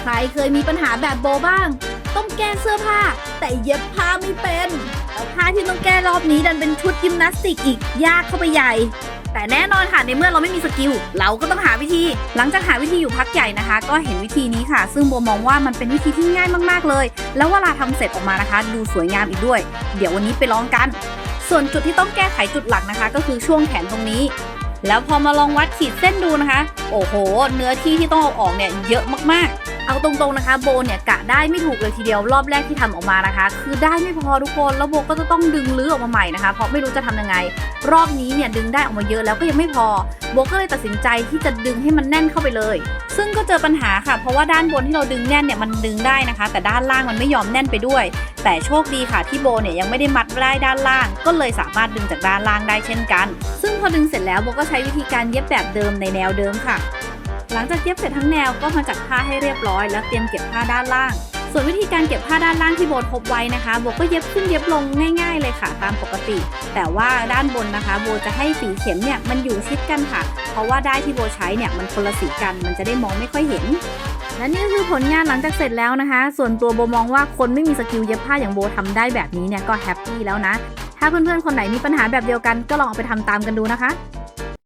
ใครเคยมีปัญหาแบบโบบ้าง ต้องแก้เสื้อผ้า แต่เย็บผ้าไม่เป็นแล้วผ้าที่ต้องแก้รอบนี้ดันเป็นชุดยิมนาสติกอีกยากเข้าไปใหญ่ แต่แน่นอนค่ะในเมื่อเราไม่มีสกิลเราก็ต้องหาวิธี หลังจากหาวิธีอยู่พักใหญ่นะคะ ก็เห็นวิธีนี้ค่ะ ซึ่งโบมองว่ามันเป็นวิธีที่ง่ายมากๆเลย แล้วเวลาทำเสร็จออกมานะคะ ดูสวยงามอีกด้วย เดี๋ยววันนี้ไปลองกัน ส่วนจุดที่ต้องแก้ไขจุดหลักนะคะ ก็คือช่วงแขนตรงนี้แล้วพอมาลองวัดขีดเส้นดูนะคะ โอ้โห เนื้อที่ที่ต้องเอาออกเนี่ยเยอะมากๆ เอาตรงๆนะคะโบเนี่ยกะได้ไม่ถูกเลยทีเดียวรอบแรกที่ทำออกมานะคะ คือได้ไม่พอทุกคนแล้วโบก็จะต้องดึงลื้อออกมาใหม่นะคะ เพราะไม่รู้จะทำยังไง รอบนี้เนี่ยดึงได้ออกมาเยอะแล้วก็ยังไม่พอโบก็เลยตัดสินใจที่จะดึงให้มันแน่นเข้าไปเลย ซึ่งก็เจอปัญหาค่ะ เพราะว่าด้านบนที่เราดึงแน่นเนี่ยมันดึงได้นะคะ แต่ด้านล่างมันไม่ยอมแน่นไปด้วย แต่โชคดีค่ะที่โบเนี่ยยังไม่ได้มัดได้ด้านล่าง ก็เลยสามารถดึงจากด้านล่างได้เช่นกัน ซึ่งพอดึงเสร็จแล้วโบก็ใช้วิธีการเย็บแบบเดิมในแนวเดิมค่ะ หลังจากเย็บเสร็จทั้งแนวก็มาจัดผ้าให้เรียบร้อย แล้วเตรียมเก็บผ้าด้านล่าง ส่วนวิธีการเก็บผ้าด้านล่างที่โบทบไว้นะคะโบก็เย็บขึ้นเย็บลงง่าย ๆ เลยค่ะตามปกติ แต่ว่าด้านบนนะคะ โบจะให้สีเข็มเนี่ยมันอยู่ชิดกันค่ะ เพราะว่าได้ที่โบใช้เนี่ยมันคนละสีกัน มันจะได้มองไม่ค่อยเห็นและนี่คือผลงานหลังจากเสร็จแล้วนะคะ ส่วนตัวโบมองว่าคนไม่มีสกิลเย็บผ้าอย่างโบทำได้แบบนี้เนี่ยก็แฮปปี้แล้วนะ ถ้าเพื่อนๆคนไหนมีปัญหาแบบเดียวกันก็ลองเอาไปทำตามกันดูนะคะ